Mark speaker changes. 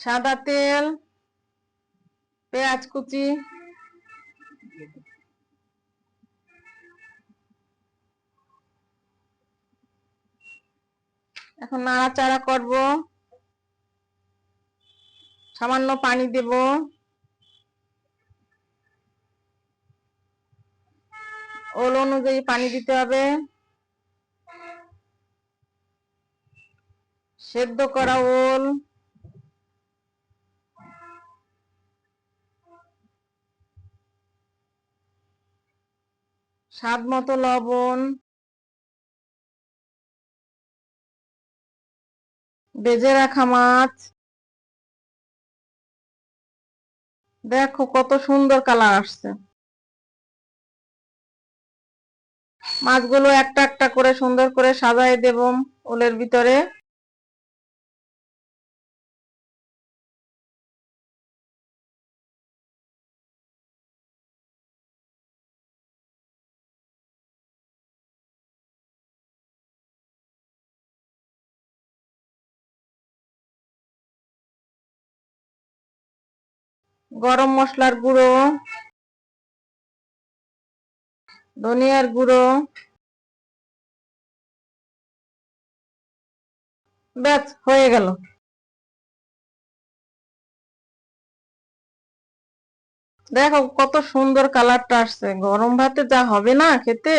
Speaker 1: সাদা তেল, পেঁয়াজ কুচি, এখন নাড়াচাড়া করব। সামান্য পানি দেব। ওল অনুযায়ী পানি দিতে হবে। সেদ্ধ করা ওল। স্বাদ মতো লবণ, বেজে রাখা মাছ। দেখো কত সুন্দর কালার আসছে। মাছগুলো একটা একটা করে সুন্দর করে সাজাই দেব ওলের ভিতরে। গরম মশলার গুঁড়ো, ধনিয়ার গুঁড়ো, ব্যাস, হয়ে গেল। দেখো কত সুন্দর কালারটা আসছে। গরম ভাতে যা হবে না খেতে?